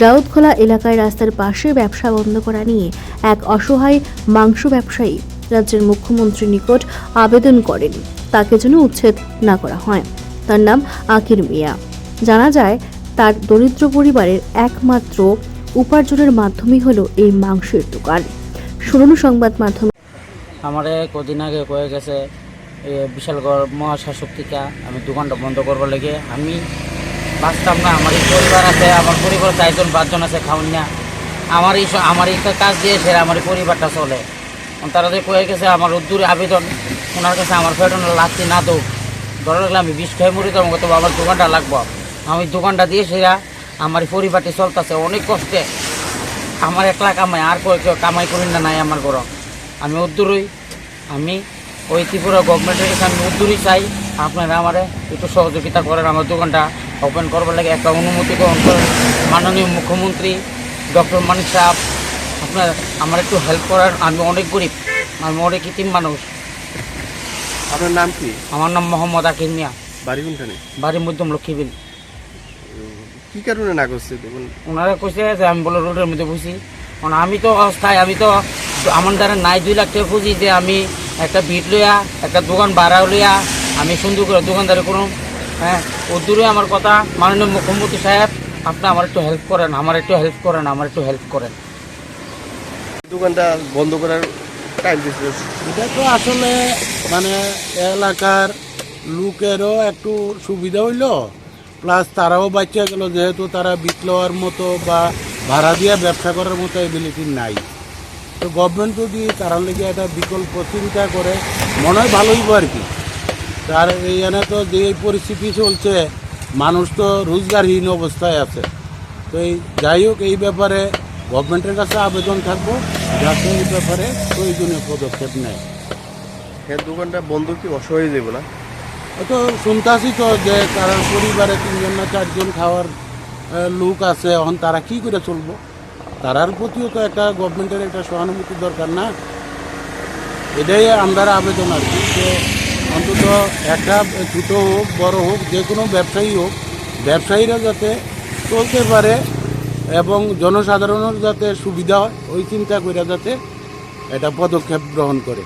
রাউতখোলা এলাকায় রাস্তার পাশে ব্যবসা বন্ধ করা নিয়ে এক অসহায় মাংস ব্যবসায়ী রাজ্যের মুখ্যমন্ত্রীর নিকট আবেদন করেন। তাকে যেন উচ্ছেদ না করা হয়। তার নাম আকির মিয়া। জানা যায়, তার দরিদ্র পরিবারের একমাত্র উপার্জনের মাধ্যমই হলো এই মাংসের দোকান। শুনুন সংবাদ মাধ্যমে। আমারে কদিন আগে কয়ে গেছে বিশালগড় মহাশাসক থেকে আমি দোকানটা বন্ধ করবার লেগে আমি বাঁচতাম না, আমার পরিবার আছে, আমার পরিবার চারজন, পাঁচজন আছে খাওয়ান না। আমার এই আমার এই কাজ দিয়ে সেরা আমার পরিবারটা চলে। তারা যে কয়ে গেছে, আমার উদ্দূরে আবেদন, ওনার কাছে আমার ফেটন লাগতে না তো ধরে রাখলে আমি বিষ খেয়ে মরি তো আমাকে তো আমার দোকানটা লাগবো। আমি দোকানটা দিয়ে সেরা আমার পরিবারটি চলতেছে অনেক কষ্টে। আমার একলা কামাই, আর কেউ কেউ কামাই করি না, নাই আমার ঘর আমি উদ্দূরই, আমি ওই ত্রিপুরা গভর্নমেন্টের কাছে আমি উদ্দূরই চাই, আপনারা আমার একটু সহযোগিতা করেন, আমার দোকানটা ওপেন করবার লাগে একটা অনুমতি গ্রহণ করেন। মাননীয় মুখ্যমন্ত্রী ডক্টর মানিক সাহেব আপনার আমার একটু হেল্প করেন আমি অনেক গরিব আমি অনেক ইতিম মানুষ। আপনার নাম কি? আমার নাম মোহাম্মদ আকির মিয়া। বাড়ি কোনখানে? বাড়ির মধ্যম লক্ষ্মীবিল। কি কারণে না করছে? দেখুন। ওনারা কইছে যে আমি বলে রোডের মধ্যে বসি। কারণ আমি তো অবস্থায় আমি তো আমার দ্বারা নাই দুই লাখ টাকা খুঁজি যে আমি একটা বিট লইয়া একটা দোকান ভাড়া লইয়া আমি সুন্দর করে দোকানদারি করুন হ্যাঁ ও দূরে আমার কথা মাননীয় মুখ্যমন্ত্রী সাহেব আপনি আমার একটু হেল্প করেন আমার একটু হেল্প করেন আমার একটু হেল্প করেন। দোকানটা বন্ধ করার টাইম দিচ্ছে এটা তো আসলে মানে এলাকার লোকেরও একটু সুবিধা হইল। প্লাস তারাও বাচ্চা গেল যেহেতু তারা বিপ্লবের মতো বা ভাড়া দিয়ে ব্যবসা করার মতো এবিলিটি নাই। তো গভর্নমেন্ট যদি তারা লেগে একটা বিকল্প চিন্তা করে মনে হয় ভালো হইব আর কি। তার এইখানে তো যে পরিস্থিতি চলছে মানুষ তো রোজগারহীন অবস্থায় আছে। তো এই যাই হোক এই ব্যাপারে গভর্নমেন্টের কাছে আবেদন থাকব যাতে এই ব্যাপারে প্রয়োজনীয় পদক্ষেপ নেয়। হ্যাঁ দোকানটা বন্ধ কি অসহায় যাব না? তো শুনতাছি তো যে তার পরিবারে তিনজন না চারজন খাওয়ার লোক আছে এখন তারা কি করে চলবো? তারার প্রতিও তো একটা গভর্নমেন্টের একটা সহানুভূতি দরকার না। এটাই আমরা আবেদন আর কি। যে অন্তত একটা ছোটো হোক, বড়ো হোক, যে কোনো ব্যবসায়ী হোক, ব্যবসায়ীরা যাতে চলতে পারে এবং জনসাধারণের যাতে সুবিধা হয়, ওই চিন্তা করে যাতে এটা পদক্ষেপ গ্রহণ করে।